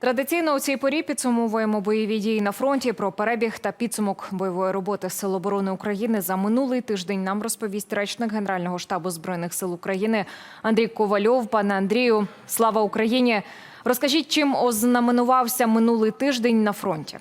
Традиційно у цій порі підсумовуємо бойові дії на фронті. Про перебіг та підсумок бойової роботи Сил оборони України за минулий тиждень нам розповість речник Генерального штабу збройних сил України Андрій Ковальов. Пане Андрію, слава Україні! Розкажіть, чим ознаменувався минулий тиждень на фронті?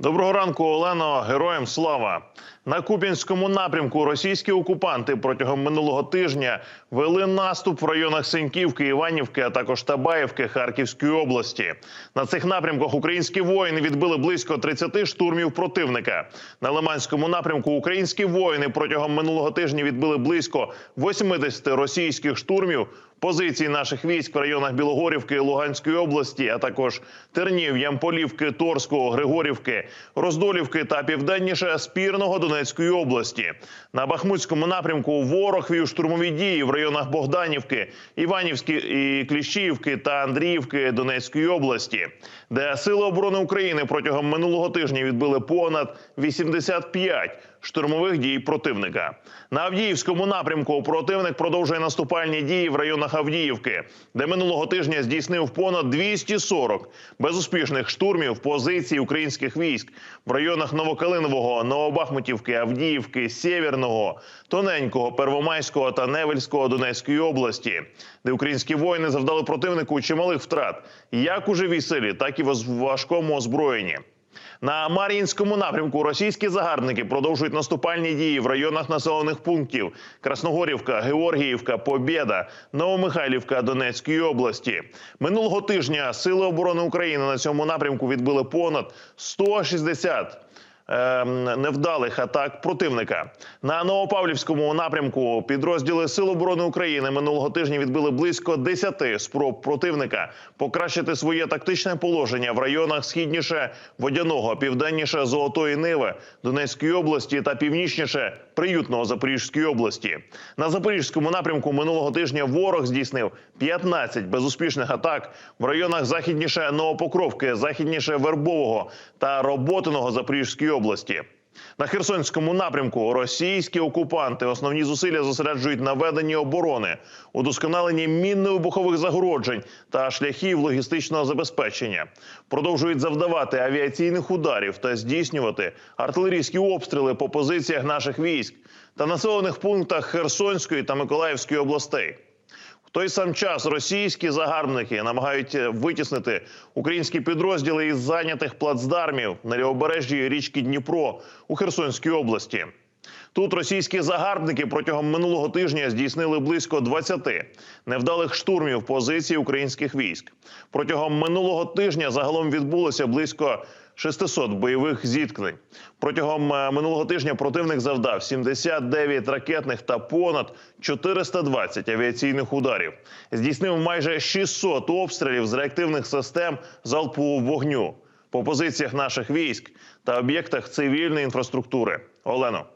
Доброго ранку, Олено. Героям слава на Куп'янському напрямку. Російські окупанти протягом минулого тижня вели наступ в районах Сеньківки, Іванівки, а також Табаївки Харківської області. На цих напрямках українські воїни відбили близько 30 штурмів противника. На Лиманському напрямку українські воїни протягом минулого тижня відбили близько 80 російських штурмів. Позиції наших військ в районах Білогорівки, Луганської області, а також Тернів, Ямполівки, Торського, Григорівки, Роздолівки та південніше Спірного Донецької області. На Бахмутському напрямку ворог вів штурмові дії в районах Богданівки, Іванівські і Кліщіївки та Андріївки Донецької області, де сили оборони України протягом минулого тижня відбили понад 85 штурмових дій противника. На Авдіївському напрямку противник продовжує наступальні дії в районах Авдіївки, де минулого тижня здійснив понад 240 безуспішних штурмів позицій українських військ в районах Новокалинового, Новобахмутівки, Авдіївки, Сєвєрного, Тоненького, Первомайського та Невельського Донецької області, де українські воїни завдали противнику чималих втрат, як у живій силі, так і в важкому озброєнні. На Мар'їнському напрямку російські загарбники продовжують наступальні дії в районах населених пунктів Красногорівка, Георгіївка, Побєда, Новомихайлівка Донецької області. Минулого тижня Сили оборони України на цьому напрямку відбили понад 160 ем, невдалих атак противника на Новопавлівському напрямку. Підрозділи Сил оборони України минулого тижня відбили близько 10 спроб противника покращити своє тактичне положення в районах східніше водяного, південніше Золотої Ниви, Донецької області та північніше приютного Запорізької області. На запорізькому напрямку минулого тижня ворог здійснив 15 безуспішних атак в районах західніше Новопокровки, західніше Вербового та Роботиного Запорізької області. На Херсонському напрямку російські окупанти основні зусилля зосереджують на веденні оборони, удосконаленні мінно-вибухових загороджень та шляхів логістичного забезпечення. Продовжують завдавати авіаційних ударів та здійснювати артилерійські обстріли по позиціях наших військ та населених пунктах Херсонської та Миколаївської областей. В той сам час російські загарбники намагають витіснити українські підрозділи із зайнятих плацдармів на лівобережжі річки Дніпро у Херсонській області. Тут російські загарбники протягом минулого тижня здійснили близько 20 невдалих штурмів позицій українських військ. Протягом минулого тижня загалом відбулося близько 600 бойових зіткнень. Протягом е, минулого тижня противник завдав 79 ракетних та понад 420 авіаційних ударів. Здійснив майже 600 обстрілів з реактивних систем залпового вогню по позиціях наших військ та об'єктах цивільної інфраструктури. Олено.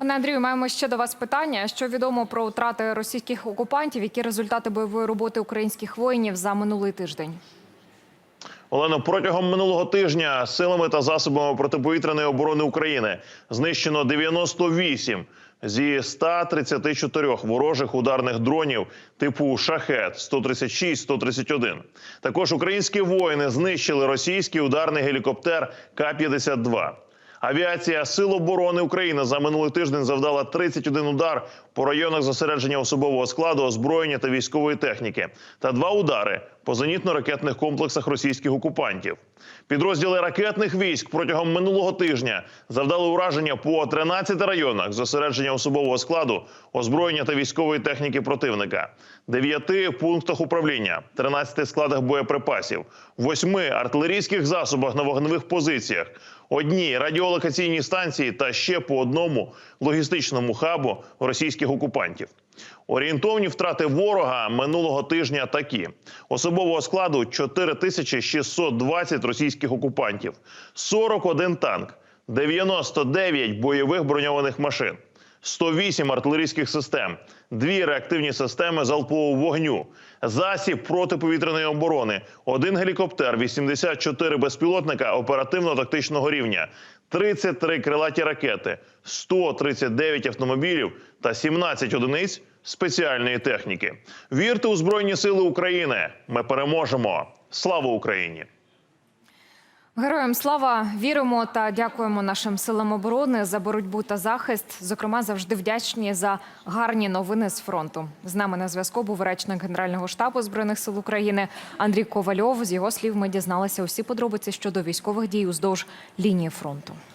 Пане Андрію, маємо ще до вас питання. Що відомо про втрати російських окупантів? Які результати бойової роботи українських воїнів за минулий тиждень? Олено, протягом минулого тижня силами та засобами протиповітряної оборони України знищено 98 зі 134 ворожих ударних дронів типу шахет 136-131. Також українські воїни знищили російський ударний гелікоптер К-52. Авіація Сил оборони України за минулий тиждень завдала 31 удар по районах зосередження особового складу, озброєння та військової техніки, та два удари по зенітно-ракетних комплексах російських окупантів. Підрозділи ракетних військ протягом минулого тижня завдали ураження по 13 районах зосередження особового складу, озброєння та військової техніки противника, 9 пунктах управління, 13 складах боєприпасів, 8 артилерійських засобах на вогневих позиціях, одній радіолокаційній станції та ще по одному логістичному хабу російських окупантів. Орієнтовні втрати ворога минулого тижня такі: особового складу 4620 російських окупантів, 41 танк, 99 бойових броньованих машин. 108 артилерійських систем, дві реактивні системи залпового вогню, засіб протиповітряної оборони, один гелікоптер, 84 безпілотника оперативно-тактичного рівня, 33 крилаті ракети, 139 автомобілів та 17 одиниць спеціальної техніки. Вірте у Збройні Сили України! Ми переможемо! Слава Україні! Героям слава віримо та дякуємо нашим силам оборони за боротьбу та захист. Зокрема, завжди вдячні за гарні новини з фронту. З нами на зв'язку був речник Генерального штабу збройних сил України Андрій Ковальов. З його слів ми дізналися усі подробиці щодо військових дій уздовж лінії фронту.